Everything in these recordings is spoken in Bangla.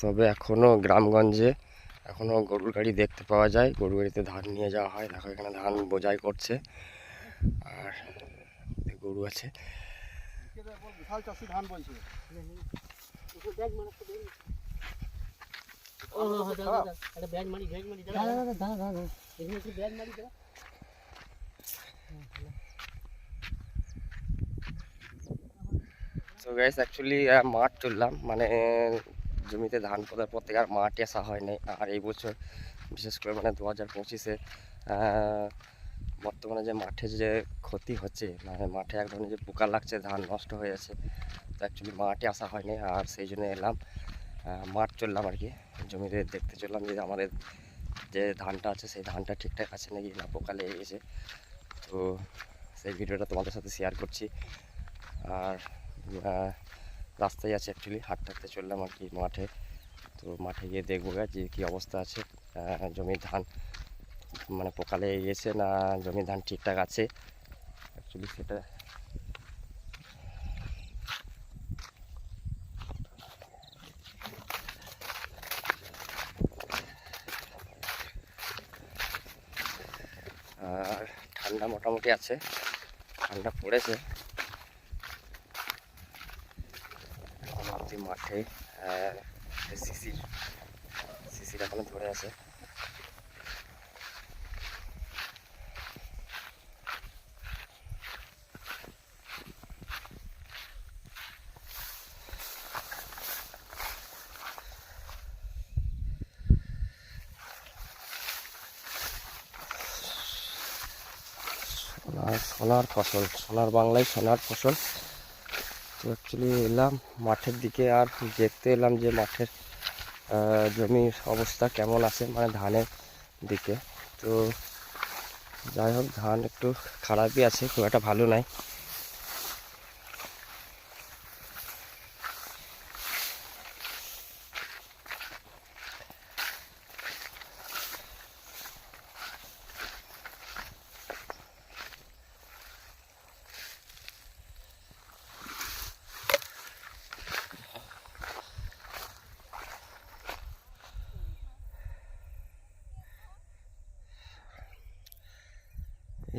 তবে এখনও গ্রামগঞ্জে এখনও গরুর গাড়ি দেখতে পাওয়া যায়। গরুর গাড়িতে ধান নিয়ে যাওয়া হয়। দেখো এখানে ধান বোঝাই করছে। আর গরু আছে। তো গাইস অ্যাকচুয়ালি মাঠ তুললাম। মানে জমিতে ধান পোতার পর থেকে আর মাঠে আসা হয় নাই। আর এই বছর বিশেষ করে মানে দু হাজার পঁচিশে বর্তমানে যে মাঠে যে ক্ষতি হচ্ছে মানে মাঠে এক ধরনের যে পোকা লাগছে, ধান নষ্ট হয়ে যাচ্ছে তো অ্যাকচুয়ালি মাঠে আসা হয়নি আর সেই জন্য এলাম মাঠ চললাম আর কি। জমিতে দেখতে চললাম যে আমাদের যে ধানটা আছে, সেই ধানটা ঠিকঠাক আছে নাকি না, পোকা লেগে গেছে। তো সেই ভিডিওটা তোমাদের সাথে শেয়ার করছি। আর রাস্তায় আছে অ্যাকচুয়ালি হাঁটতে হাঁটতে চললাম আর কি মাঠে। তো মাঠে গিয়ে দেখব গা যে কী অবস্থা আছে। জমির ধান মানে পোকা লেগে গেছে না জমির ধান ঠিকঠাক আছে? অ্যাকচুয়ালি সেটা আর ঠান্ডা মোটামুটি আছে। ঠান্ডা পড়েছে। অবধি মাঠে শিশির শিশির এখনও ধরে আছে। সোনার ফসল সোনার বাংলায় সোনার ফসল। তো অ্যাকচুয়ালি এলাম মাঠের দিকে আর দেখতে এলাম যে মাঠের জমির অবস্থা কেমন আছে মানে ধানের দিকে। তো যাই হোক, ধান একটু খারাপই আছে, খুব একটা ভালো নাই।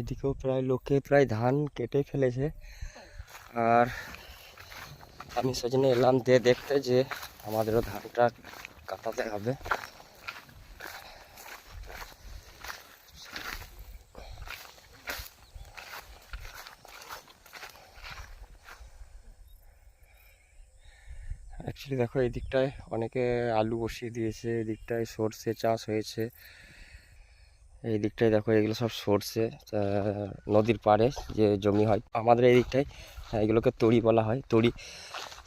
এদিকেও প্রায় লোকে প্রায় ধান কেটে ফেলেছে। আর আমি সেজন্য এলাম দিয়ে দেখতে যে আমাদেরও ধানটা কাটাতে হবে। অ্যাকচুয়ালি দেখো এই দিকটায় অনেকে আলু বসিয়ে দিয়েছে, এদিকটায় সর্ষে চাষ হয়েছে। এই দিকটায় দেখো এগুলো সব সর্ষে নদীর পাড়ে যে জমি হয়। আমাদের এই দিকটায় আহ, এগুলোকে তরি বলা হয়। তড়ি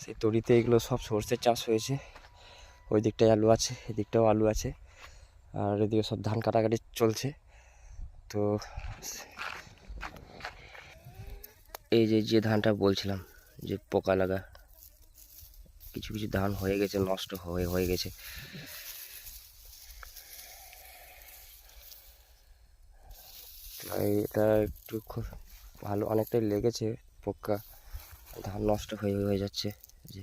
সেই তড়িতে এগুলো সব সর্ষে চাষ হয়েছে। ওই দিকটায় আলু আছে এই দিকটাও আলু আছে। আর এদিকে সব ধান কাটাকাটি চলছে। তো এই যে যে ধানটা বলছিলাম যে পোকা লাগা কিছু কিছু ধান হয়ে গেছে নষ্ট হয়ে হয়ে গেছে। এটা একটু খুব ভালো, অনেকটাই লেগেছে পোকা। ধান নষ্ট হয়ে হয়ে যাচ্ছে যে।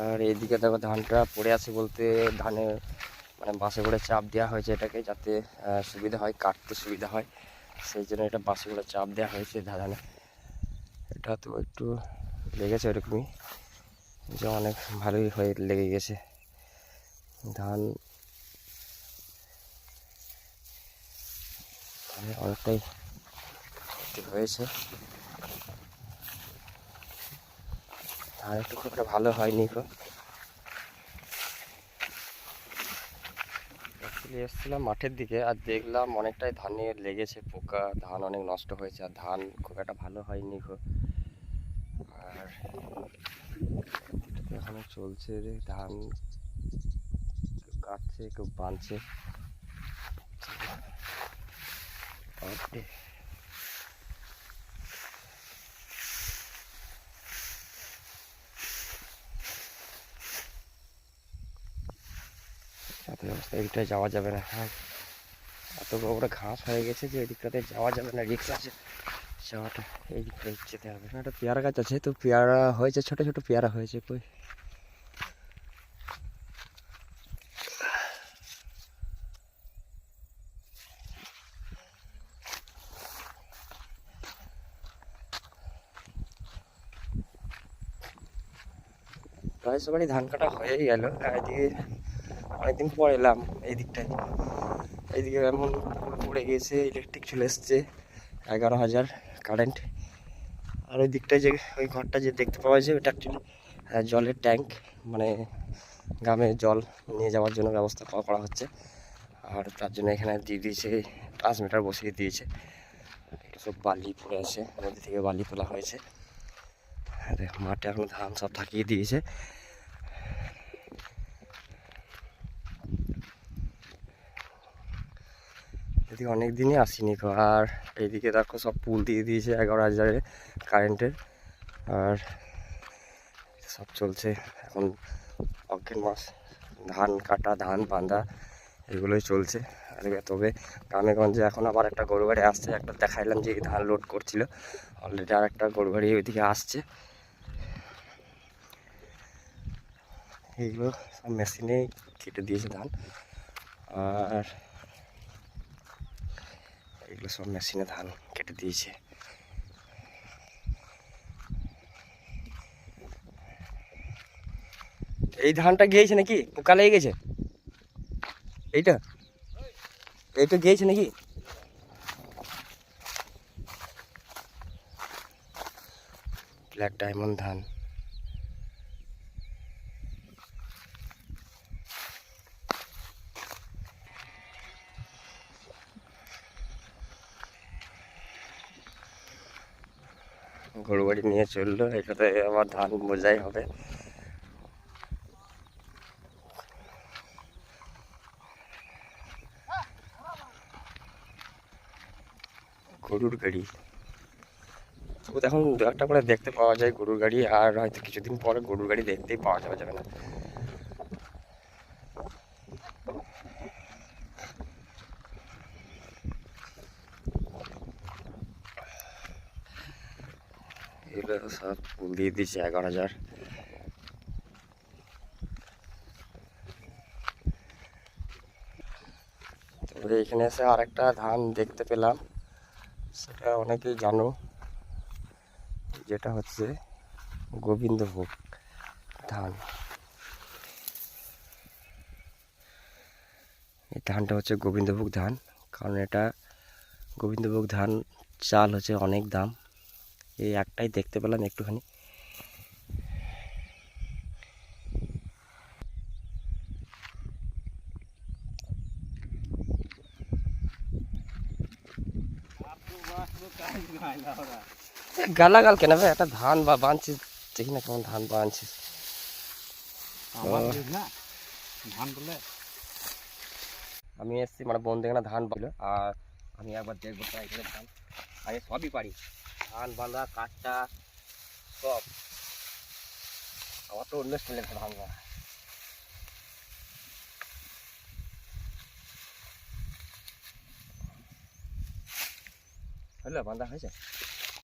আর এইদিকে দেখো ধানটা পড়ে আছে বলতে ধানে মানে বাসে করে চাপ দেওয়া হয়েছে এটাকে যাতে সুবিধা হয়, কাটতে সুবিধা হয়। সেই জন্য এটা বাসে করে চাপ দেওয়া হয়েছে ধানে। এটা তো একটু লেগেছে এরকমই যে অনেক ভালোই হয়ে লেগে গেছে। ধান অনেকটাই হয়েছে। ধান একটু খুব একটা ভালো হয়নি গো। এসেছিলাম মাঠের দিকে আর দেখলাম অনেকটাই ধানে লেগেছে পোকা, ধান অনেক নষ্ট হয়েছে আর ধান খুব একটা ভালো হয়নি গো। আর এখনও চলছে রে, ধান কাটছে, কেউ। সাথে অবস্থা যাওয়া যাবে না। হ্যাঁ এত বড় বড় ঘাস হয়ে গেছে যে এই দিকটাতে যাওয়া যাবে না রিক্স আছে। যাওয়াটা, এই দিকটা যেতে হবে। একটা পেয়ারা গাছ আছে, তো পেয়ারা হয়েছে, ছোট ছোট পেয়ারা হয়েছে কই? প্রায় সবারই ধান কাটা হয়েই গেল। এদিকে অনেকদিন পর এলাম এই দিকটায় এইদিকে এমন পড়ে গিয়েছে ইলেকট্রিক চলে এসছে, এগারো হাজার কারেন্ট আর ওই দিকটায় যে ওই ঘরটা যে দেখতে পাওয়া যায়, ওটা অ্যাকচুয়ালি জলের ট্যাঙ্ক মানে গ্রামে জল নিয়ে যাওয়ার জন্য ব্যবস্থা করা- হচ্ছে। আর তার জন্য এখানে দিয়ে দিয়েছে ট্রান্সমিটার বসিয়ে দিয়েছে। সব বালি পড়ে আছে, নদী থেকে বালি তোলা হয়েছে। মাঠে এখন ধান সব থাকিয়ে দিয়েছে। এদিকে অনেক দিনই আসিনি গো আর এইদিকে দেখো সব পুল দিয়ে দিয়েছে এগারো হাজারে কারেন্টের। আর সব চলছে এখন অজ্ঞান মাস। ধান কাটা, ধান বাঁধা, এগুলোই চলছে। আর তবে গ্রামে গঞ্জে এখন আবার একটা গরু গাড়ি আসছে, একটা দেখাইলাম যে ধান লোড করছিল। অলরেডি আর একটা গরু গাড়ি ওইদিকে আসছে। এইগুলো সব মেশিনে কেটে দিয়েছে ধান। আর এগুলো সব মেশিনে ধান কেটে দিয়েছে। এই ধানটা গিয়েছে নাকি? পোকা লেগে গেছে? এইটা? এইটা গিয়েছে নাকি? ব্ল্যাক ডায়মন্ড ধান। গরু গাড়ি নিয়ে চলল এটাতে আবার ধান বোঝাই হবে। গরুর গাড়ি। এখন একটা করে দেখতে পাওয়া যায় গরুর গাড়ি, আর হয়তো কিছুদিন পরে গরুর গাড়ি দেখতেই পাওয়া যাবে যাবে না। সব ফুল দিয়ে দিয়েছে এগারো হাজার। তবে এখানে এসে আরেকটা ধান দেখতে পেলাম। সেটা অনেকেই জানো, যেটা হচ্ছে গোবিন্দভোগ ধান। এই ধানটা হচ্ছে গোবিন্দভোগ ধান, কারণ এটা গোবিন্দভোগ ধান চাল হচ্ছে অনেক দাম। এই একটাই দেখতে পেলাম একটুখানি। গালাগাল কেন ভাই? একটা ধান বা বাঁধছিস দেখি না কেমন ধান বলে? আমি এসেছি মানে বন্ধু এখানে ধান বাঁধলো আর আমি একবার দেখব এখানে ধান। আমি সবই পারি। ধান বাঁধা কাটটা সব। আমার তো অন্য স্টাইলের ধান বাঁধা। হলো বাঁধা হয়েছে?